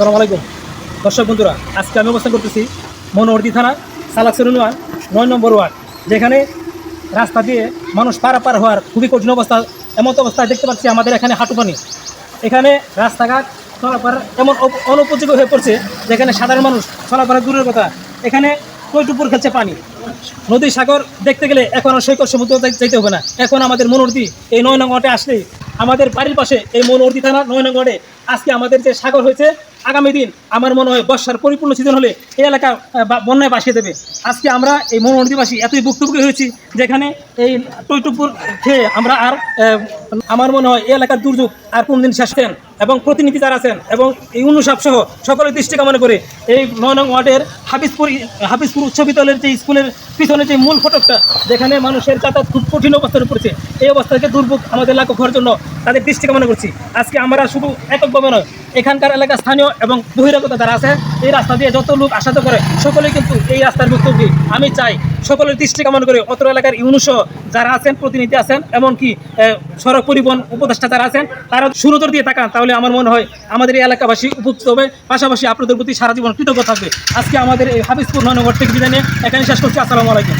আসসালামু আলাইকুম। দর্শক বন্ধুরা, আজকে আমি অবস্থান করতেছি মনোহরদি থানা সালাকসর ইউনিয়ন নয় নম্বর ওয়ার্ড, যেখানে রাস্তা দিয়ে মানুষ পারাপার হওয়ার খুবই কঠিন অবস্থা, এমন অবস্থায় দেখতে পাচ্ছি আমাদের এখানে হাঁটু পানি এখানে রাস্তাঘাট, চলাফেরা এমন অনুপযোগী হয়ে পড়ছে, যেখানে সাধারণ মানুষ চলাফেরা দূরের কথা। এখানে টুপুর খেলছে পানি। নদী সাগর দেখতে গেলে এখন আর সৈকত সমুদ্র যাইতে হবে না। এখন আমাদের মনোরদি এই নয় নং ওয়ার্ডে আসলে আমাদের বাড়ির পাশে এই মনোরদি থানা নয় নং আজকে আমাদের যে সাগর হয়েছে আগামী দিন আমার মনে হয় বর্ষার পরিপূর্ণ সিজন হলে এই এলাকা বন্যায় বাসিয়ে দেবে। আজকে আমরা এই মনোনদীবাসী এতই ভুক্তভোগী হয়েছি যেখানে এই টইটুপুর খেয়ে আমরা আর আমার মনে হয় এই এলাকার দুর্যোগ আর কোনদিন শেষ দেন এবং প্রতিনিধি যারা আছেন এবং এই অনুসাপ সহ সকলের দৃষ্টি কামনা করে এই নয় নং ওয়ার্ডের হাফিজপুর হাফিজপুর উচ্চ বিদ্যালয়ের যে স্কুলের পিছনে যে মূল ফটকটা, যেখানে মানুষের যাতায়াত খুব কঠিন অবস্থায় পড়েছে, এই অবস্থা থেকে দুর্ভোগ আমাদের লাঘব হওয়ার জন্য তাদের দৃষ্টি কামনা করছি। আজকে আমরা শুধু এককভাবে নয় এখানকার এলাকা স্থানীয় এবং বহিরাগত যারা আছে, এই রাস্তা দিয়ে যত লোক আসা যাওয়া করে, সকলেই কিন্তু এই রাস্তার ভুক্তভোগী। আমি চাই সকলের দৃষ্টি কামনা করে অত্র এলাকার ইউনুসহ যারা আছেন, প্রতিনিধি আছেন, এমনকি সড়ক পরিবহন উপদেষ্টা যারা আছেন, তারা সুনজর দিয়ে তাকান, তাহলে আমার মনে হয় আমাদের এই এলাকাবাসী উপকৃত হবে। পাশাপাশি আপনাদের প্রতি সারা জীবন কৃতজ্ঞ থাকবে। আজকে আমাদের এই হাফিজপুর নয়নগর থেকে বিদায় নিয়ে এখানে শেষ করছি। আসসালামু আলাইকুম।